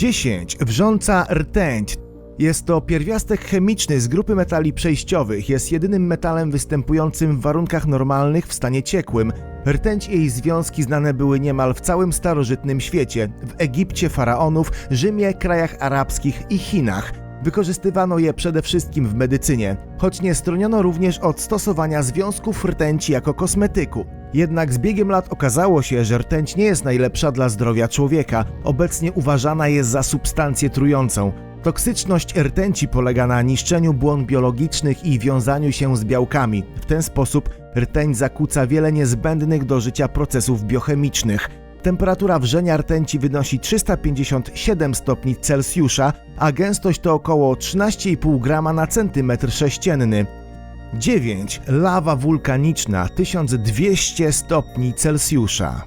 10. Wrząca rtęć. Jest to pierwiastek chemiczny z grupy metali przejściowych. Jest jedynym metalem występującym w warunkach normalnych w stanie ciekłym. Rtęć i jej związki znane były niemal w całym starożytnym świecie w Egipcie faraonów, Rzymie, krajach arabskich i Chinach. Wykorzystywano je przede wszystkim w medycynie, choć nie stroniono również od stosowania związków rtęci jako kosmetyku. Jednak z biegiem lat okazało się, że rtęć nie jest najlepsza dla zdrowia człowieka. Obecnie uważana jest za substancję trującą. Toksyczność rtęci polega na niszczeniu błon biologicznych i wiązaniu się z białkami. W ten sposób rtęć zakłóca wiele niezbędnych do życia procesów biochemicznych. Temperatura wrzenia rtęci wynosi 357 stopni Celsjusza, a gęstość to około 13,5 grama na centymetr sześcienny. 9. Lawa wulkaniczna 1200 stopni Celsjusza.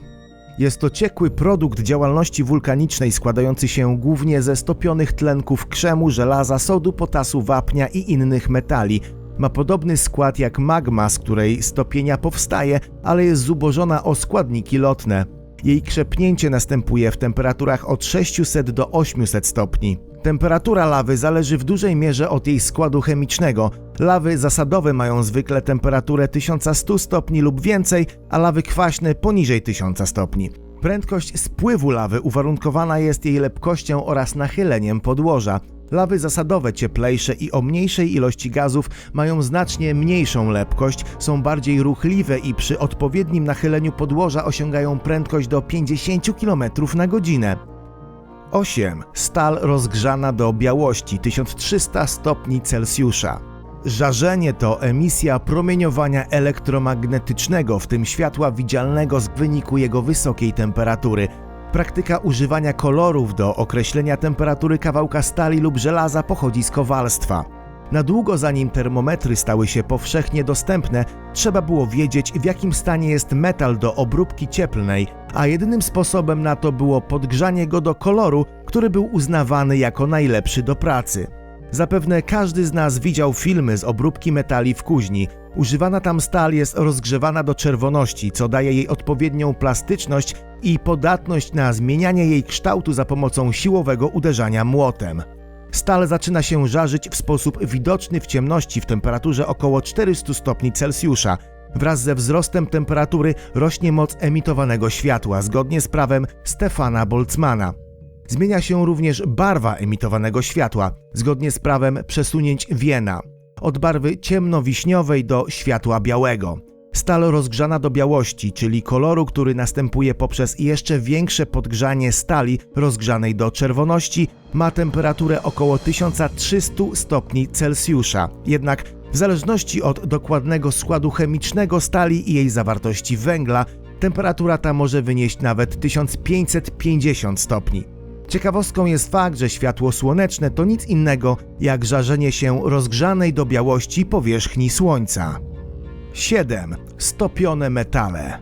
Jest to ciekły produkt działalności wulkanicznej składający się głównie ze stopionych tlenków krzemu, żelaza, sodu, potasu, wapnia i innych metali. Ma podobny skład jak magma, z której stopienia powstaje, ale jest zubożona o składniki lotne. Jej krzepnięcie następuje w temperaturach od 600 do 800 stopni. Temperatura lawy zależy w dużej mierze od jej składu chemicznego. Lawy zasadowe mają zwykle temperaturę 1100 stopni lub więcej, a lawy kwaśne poniżej 1000 stopni. Prędkość spływu lawy uwarunkowana jest jej lepkością oraz nachyleniem podłoża. Lawy zasadowe cieplejsze i o mniejszej ilości gazów mają znacznie mniejszą lepkość, są bardziej ruchliwe i przy odpowiednim nachyleniu podłoża osiągają prędkość do 50 km na godzinę. 8. Stal rozgrzana do białości 1300 stopni Celsjusza. Żarzenie to emisja promieniowania elektromagnetycznego, w tym światła widzialnego z wyniku jego wysokiej temperatury. Praktyka używania kolorów do określenia temperatury kawałka stali lub żelaza pochodzi z kowalstwa. Na długo zanim termometry stały się powszechnie dostępne, trzeba było wiedzieć, w jakim stanie jest metal do obróbki cieplnej, a jedynym sposobem na to było podgrzanie go do koloru, który był uznawany jako najlepszy do pracy. Zapewne każdy z nas widział filmy z obróbki metali w kuźni. Używana tam stal jest rozgrzewana do czerwoności, co daje jej odpowiednią plastyczność i podatność na zmienianie jej kształtu za pomocą siłowego uderzania młotem. Stal zaczyna się żarzyć w sposób widoczny w ciemności w temperaturze około 400 stopni Celsjusza. Wraz ze wzrostem temperatury rośnie moc emitowanego światła, zgodnie z prawem Stefana Boltzmana. Zmienia się również barwa emitowanego światła, zgodnie z prawem przesunięć Wiena, od barwy ciemnowiśniowej do światła białego. Stal rozgrzana do białości, czyli koloru, który następuje poprzez jeszcze większe podgrzanie stali rozgrzanej do czerwoności, ma temperaturę około 1300 stopni Celsjusza. Jednak w zależności od dokładnego składu chemicznego stali i jej zawartości węgla, temperatura ta może wynieść nawet 1550 stopni. Ciekawostką jest fakt, że światło słoneczne to nic innego jak żarzenie się rozgrzanej do białości powierzchni Słońca. 7. Stopione metale.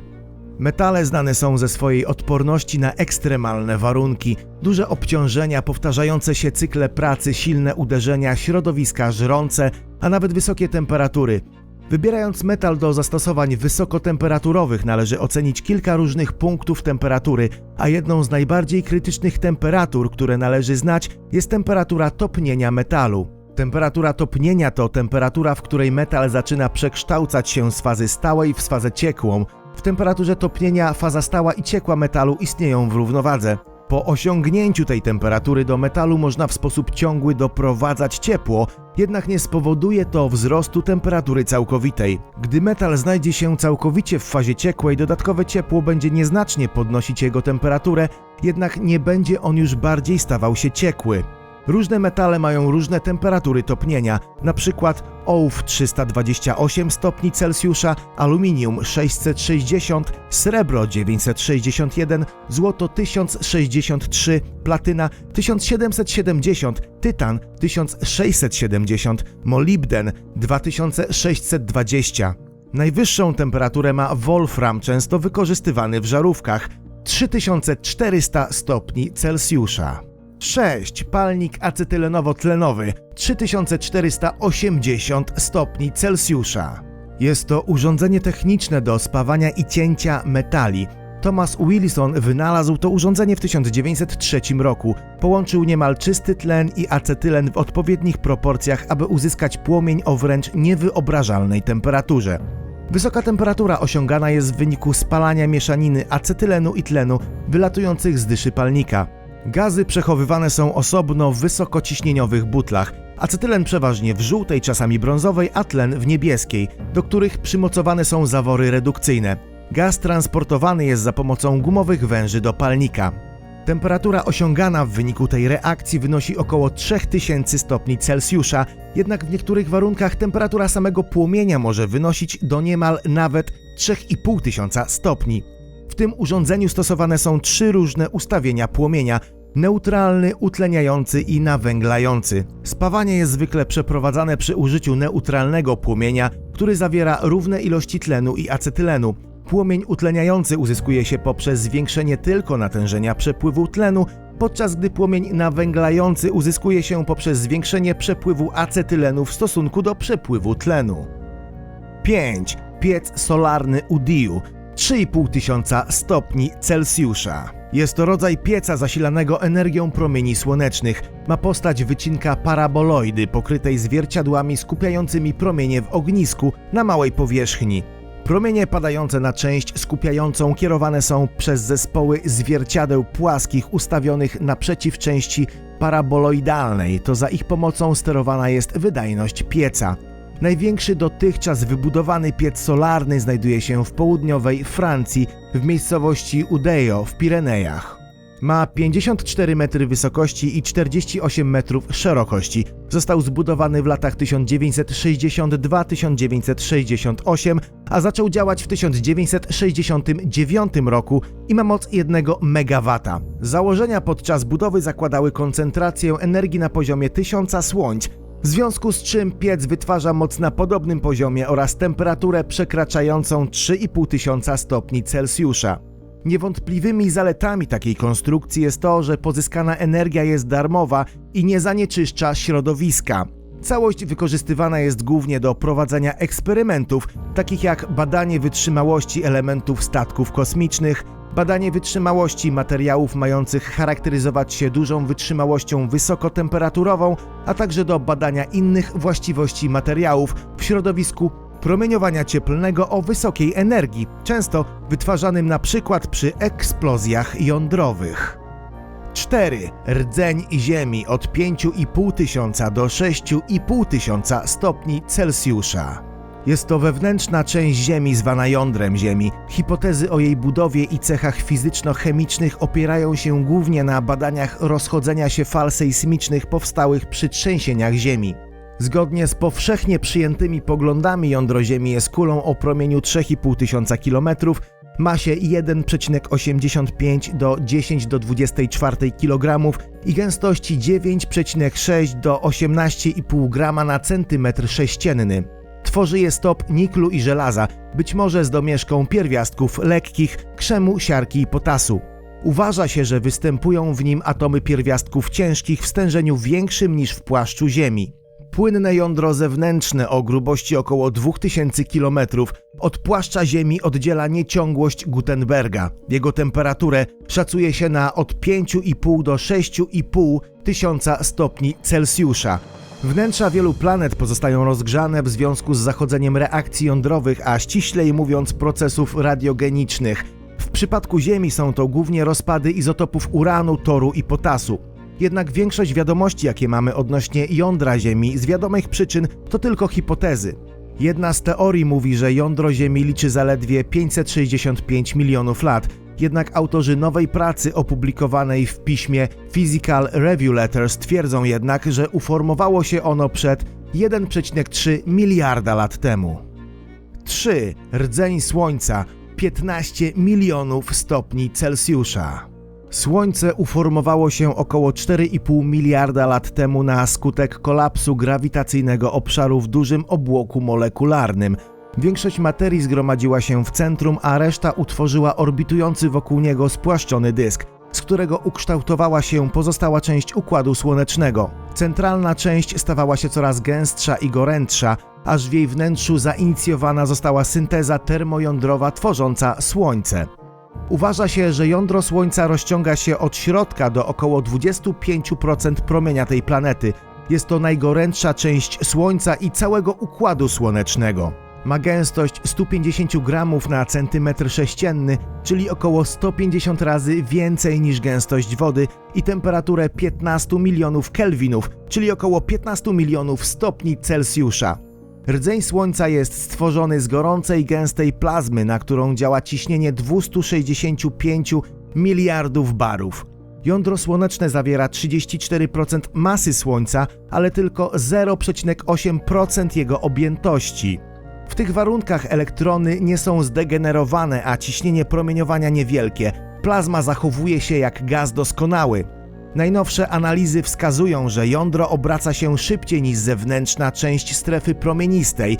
Metale znane są ze swojej odporności na ekstremalne warunki, duże obciążenia, powtarzające się cykle pracy, silne uderzenia, środowiska żrące, a nawet wysokie temperatury. Wybierając metal do zastosowań wysokotemperaturowych należy ocenić kilka różnych punktów temperatury, a jedną z najbardziej krytycznych temperatur, które należy znać, jest temperatura topnienia metalu. Temperatura topnienia to temperatura, w której metal zaczyna przekształcać się z fazy stałej w fazę ciekłą. W temperaturze topnienia faza stała i ciekła metalu istnieją w równowadze. Po osiągnięciu tej temperatury do metalu można w sposób ciągły doprowadzać ciepło, jednak nie spowoduje to wzrostu temperatury całkowitej. Gdy metal znajdzie się całkowicie w fazie ciekłej, dodatkowe ciepło będzie nieznacznie podnosić jego temperaturę, jednak nie będzie on już bardziej stawał się ciekły. Różne metale mają różne temperatury topnienia, przykład ołów 328 stopni Celsjusza, aluminium 660, srebro 961, złoto 1063, platyna 1770, tytan 1670, molibden 2620. Najwyższą temperaturę ma wolfram, często wykorzystywany w żarówkach 3400 stopni Celsjusza. 6. Palnik acetylenowo-tlenowy 3480 stopni Celsjusza. Jest to urządzenie techniczne do spawania i cięcia metali. Thomas Wilson wynalazł to urządzenie w 1903 roku. Połączył niemal czysty tlen i acetylen w odpowiednich proporcjach, aby uzyskać płomień o wręcz niewyobrażalnej temperaturze. Wysoka temperatura osiągana jest w wyniku spalania mieszaniny acetylenu i tlenu wylatujących z dyszy palnika. Gazy przechowywane są osobno w wysokociśnieniowych butlach. Acetylen przeważnie w żółtej, czasami brązowej, a tlen w niebieskiej, do których przymocowane są zawory redukcyjne. Gaz transportowany jest za pomocą gumowych węży do palnika. Temperatura osiągana w wyniku tej reakcji wynosi około 3000 stopni Celsjusza, jednak w niektórych warunkach temperatura samego płomienia może wynosić do niemal nawet 3500 stopni. W tym urządzeniu stosowane są trzy różne ustawienia płomienia: neutralny, utleniający i nawęglający. Spawanie jest zwykle przeprowadzane przy użyciu neutralnego płomienia, który zawiera równe ilości tlenu i acetylenu. Płomień utleniający uzyskuje się poprzez zwiększenie tylko natężenia przepływu tlenu, podczas gdy płomień nawęglający uzyskuje się poprzez zwiększenie przepływu acetylenu w stosunku do przepływu tlenu. 5. Piec solarny u DIU 3500 stopni Celsjusza. Jest to rodzaj pieca zasilanego energią promieni słonecznych. Ma postać wycinka paraboloidy pokrytej zwierciadłami skupiającymi promienie w ognisku na małej powierzchni. Promienie padające na część skupiającą kierowane są przez zespoły zwierciadeł płaskich ustawionych naprzeciw części paraboloidalnej, to za ich pomocą sterowana jest wydajność pieca. Największy dotychczas wybudowany piec solarny znajduje się w południowej Francji, w miejscowości Udejo w Pirenejach. Ma 54 metry wysokości i 48 metrów szerokości. Został zbudowany w latach 1962-1968, a zaczął działać w 1969 roku i ma moc 1 MW. Założenia podczas budowy zakładały koncentrację energii na poziomie 1000 słońc, w związku z czym piec wytwarza moc na podobnym poziomie oraz temperaturę przekraczającą 3,5 tysiąca stopni Celsjusza. Niewątpliwymi zaletami takiej konstrukcji jest to, że pozyskana energia jest darmowa i nie zanieczyszcza środowiska. Całość wykorzystywana jest głównie do prowadzenia eksperymentów, takich jak badanie wytrzymałości elementów statków kosmicznych, badanie wytrzymałości materiałów mających charakteryzować się dużą wytrzymałością wysokotemperaturową, a także do badania innych właściwości materiałów w środowisku promieniowania cieplnego o wysokiej energii, często wytwarzanym na przykład przy eksplozjach jądrowych. 4. Rdzeń Ziemi od 5,5 tysiąca do 6,5 tysiąca stopni Celsjusza. Jest to wewnętrzna część Ziemi zwana jądrem Ziemi. Hipotezy o jej budowie i cechach fizyczno-chemicznych opierają się głównie na badaniach rozchodzenia się fal sejsmicznych powstałych przy trzęsieniach Ziemi. Zgodnie z powszechnie przyjętymi poglądami jądro Ziemi jest kulą o promieniu 3,5 tysiąca kilometrów, masie 1,85 do 10 do 24 kg i gęstości 9,6 do 18,5 g na centymetr sześcienny. Tworzy je stop niklu i żelaza, być może z domieszką pierwiastków lekkich, krzemu, siarki i potasu. Uważa się, że występują w nim atomy pierwiastków ciężkich w stężeniu większym niż w płaszczu Ziemi. Płynne jądro zewnętrzne o grubości około 2000 km od płaszcza Ziemi oddziela nieciągłość Gutenberga. Jego temperaturę szacuje się na od 5,5 do 6,5 tysiąca stopni Celsjusza. Wnętrza wielu planet pozostają rozgrzane w związku z zachodzeniem reakcji jądrowych, a ściślej mówiąc procesów radiogenicznych. W przypadku Ziemi są to głównie rozpady izotopów uranu, toru i potasu. Jednak większość wiadomości, jakie mamy odnośnie jądra Ziemi, z wiadomych przyczyn, to tylko hipotezy. Jedna z teorii mówi, że jądro Ziemi liczy zaledwie 565 milionów lat, jednak autorzy nowej pracy opublikowanej w piśmie Physical Review Letters twierdzą jednak, że uformowało się ono przed 1,3 miliarda lat temu. 3. Rdzeń Słońca 15 milionów stopni Celsjusza. Słońce uformowało się około 4,5 miliarda lat temu na skutek kolapsu grawitacyjnego obszaru w dużym obłoku molekularnym. Większość materii zgromadziła się w centrum, a reszta utworzyła orbitujący wokół niego spłaszczony dysk, z którego ukształtowała się pozostała część układu słonecznego. Centralna część stawała się coraz gęstsza i gorętsza, aż w jej wnętrzu zainicjowana została synteza termojądrowa tworząca Słońce. Uważa się, że jądro Słońca rozciąga się od środka do około 25% promienia tej planety. Jest to najgorętsza część Słońca i całego układu słonecznego. Ma gęstość 150 gramów na centymetr sześcienny, czyli około 150 razy więcej niż gęstość wody i temperaturę 15 milionów kelwinów, czyli około 15 milionów stopni Celsjusza. Rdzeń Słońca jest stworzony z gorącej, gęstej plazmy, na którą działa ciśnienie 265 miliardów barów. Jądro słoneczne zawiera 34% masy Słońca, ale tylko 0,8% jego objętości. W tych warunkach elektrony nie są zdegenerowane, a ciśnienie promieniowania niewielkie. Plazma zachowuje się jak gaz doskonały. Najnowsze analizy wskazują, że jądro obraca się szybciej niż zewnętrzna część strefy promienistej.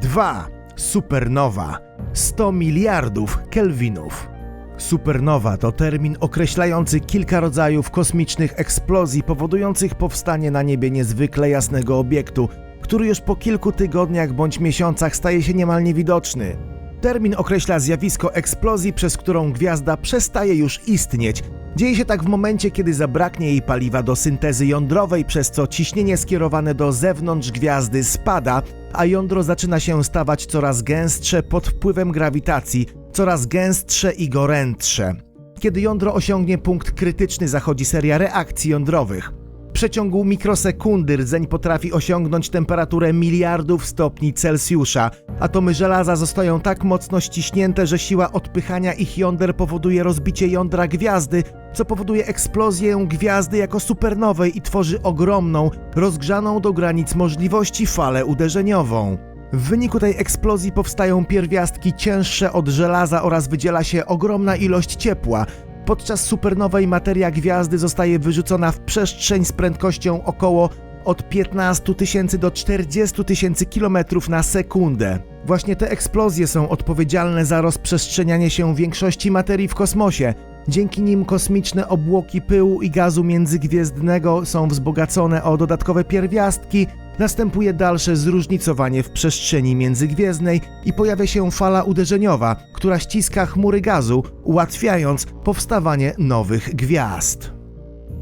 2. Supernowa 100 miliardów kelwinów. Supernowa to termin określający kilka rodzajów kosmicznych eksplozji powodujących powstanie na niebie niezwykle jasnego obiektu, który już po kilku tygodniach bądź miesiącach staje się niemal niewidoczny. Termin określa zjawisko eksplozji, przez którą gwiazda przestaje już istnieć. Dzieje się tak w momencie, kiedy zabraknie jej paliwa do syntezy jądrowej, przez co ciśnienie skierowane do zewnątrz gwiazdy spada, a jądro zaczyna się stawać coraz gęstsze pod wpływem grawitacji, coraz gęstsze i gorętsze. Kiedy jądro osiągnie punkt krytyczny, zachodzi seria reakcji jądrowych. Przeciągu mikrosekundy rdzeń potrafi osiągnąć temperaturę miliardów stopni Celsjusza. Atomy żelaza zostają tak mocno ściśnięte, że siła odpychania ich jąder powoduje rozbicie jądra gwiazdy, co powoduje eksplozję gwiazdy jako supernowej i tworzy ogromną, rozgrzaną do granic możliwości falę uderzeniową. W wyniku tej eksplozji powstają pierwiastki cięższe od żelaza oraz wydziela się ogromna ilość ciepła. Podczas supernowej materia gwiazdy zostaje wyrzucona w przestrzeń z prędkością około od 15 tysięcy do 40 tysięcy kilometrów na sekundę. Właśnie te eksplozje są odpowiedzialne za rozprzestrzenianie się większości materii w kosmosie. Dzięki nim kosmiczne obłoki pyłu i gazu międzygwiezdnego są wzbogacone o dodatkowe pierwiastki, następuje dalsze zróżnicowanie w przestrzeni międzygwiezdnej i pojawia się fala uderzeniowa, która ściska chmury gazu, ułatwiając powstawanie nowych gwiazd.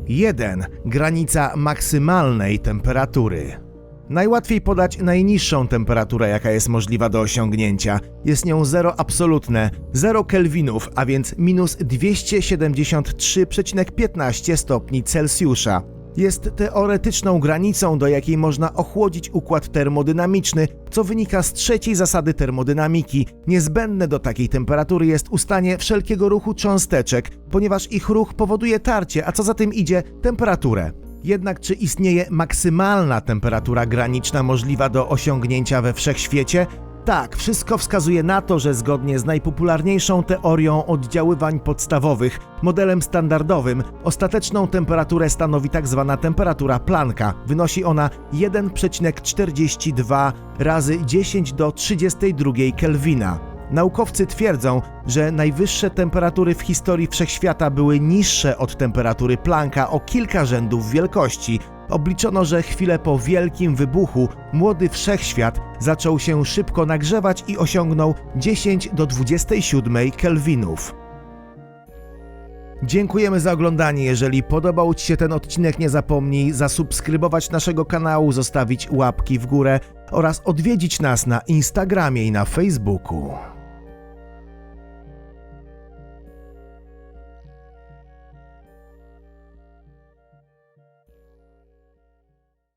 1. Granica maksymalnej temperatury. Najłatwiej podać najniższą temperaturę, jaka jest możliwa do osiągnięcia. Jest nią zero absolutne, 0 kelwinów, a więc minus 273,15 stopni Celsjusza. Jest teoretyczną granicą, do jakiej można ochłodzić układ termodynamiczny, co wynika z trzeciej zasady termodynamiki. Niezbędne do takiej temperatury jest ustanie wszelkiego ruchu cząsteczek, ponieważ ich ruch powoduje tarcie, a co za tym idzie temperaturę. Jednak czy istnieje maksymalna temperatura graniczna możliwa do osiągnięcia we wszechświecie? Tak, wszystko wskazuje na to, że zgodnie z najpopularniejszą teorią oddziaływań podstawowych, modelem standardowym, ostateczną temperaturę stanowi tzw. Tak temperatura Plancka. Wynosi ona 1,42 razy 10 do 32 Kelwina. Naukowcy twierdzą, że najwyższe temperatury w historii wszechświata były niższe od temperatury Plancka o kilka rzędów wielkości. Obliczono, że chwilę po wielkim wybuchu młody wszechświat zaczął się szybko nagrzewać i osiągnął 10 do 27 kelwinów. Dziękujemy za oglądanie. Jeżeli podobał Ci się ten odcinek, nie zapomnij zasubskrybować naszego kanału, zostawić łapki w górę oraz odwiedzić nas na Instagramie i na Facebooku.